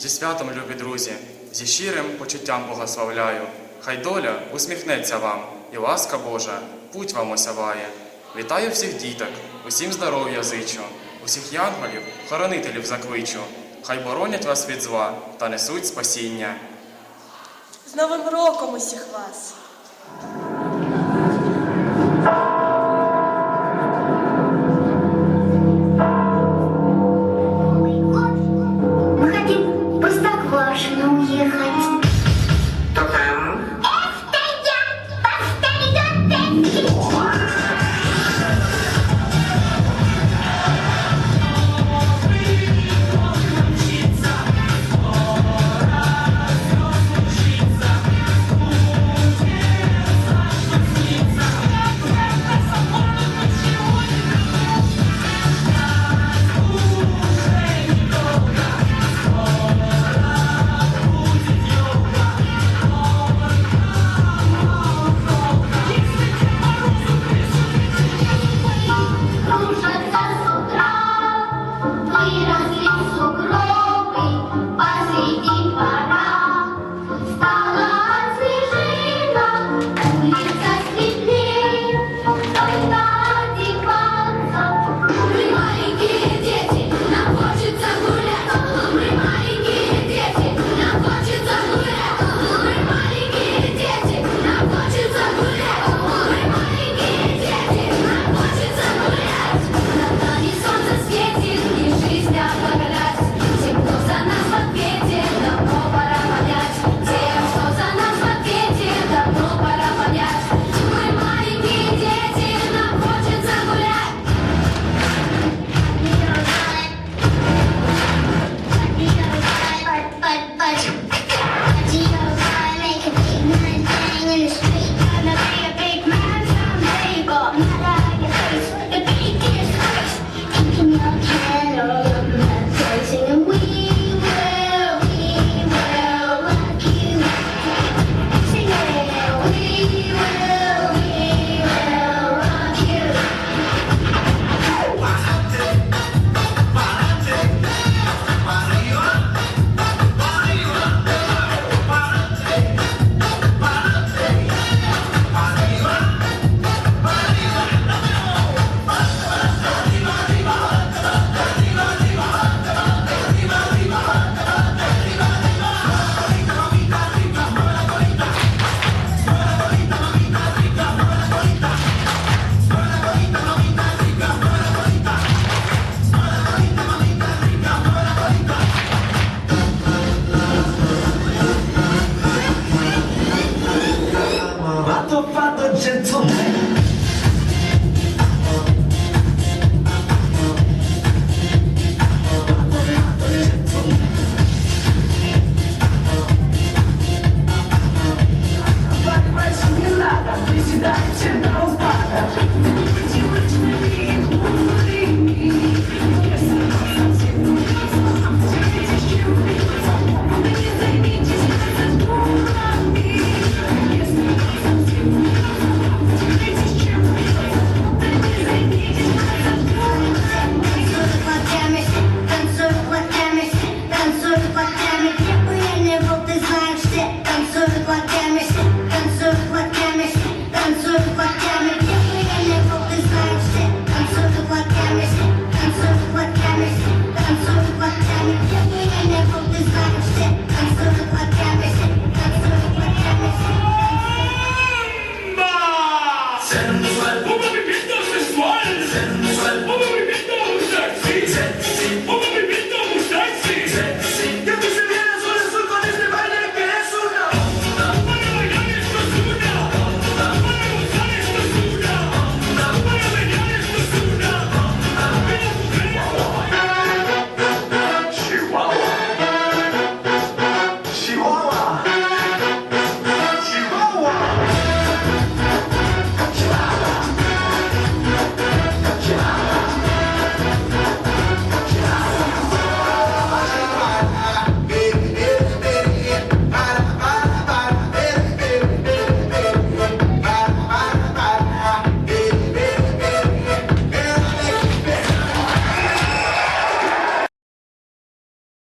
Зі святом, любі друзі, зі щирим почуттям благословляю. Хай доля усміхнеться вам, і ласка Божа путь вам осяває. Вітаю всіх діток, усім здоров'я зичу, усіх янголів, хоронителів закличу. Хай боронять вас від зла та несуть спасіння. З Новим роком усіх вас! должен уехать. much.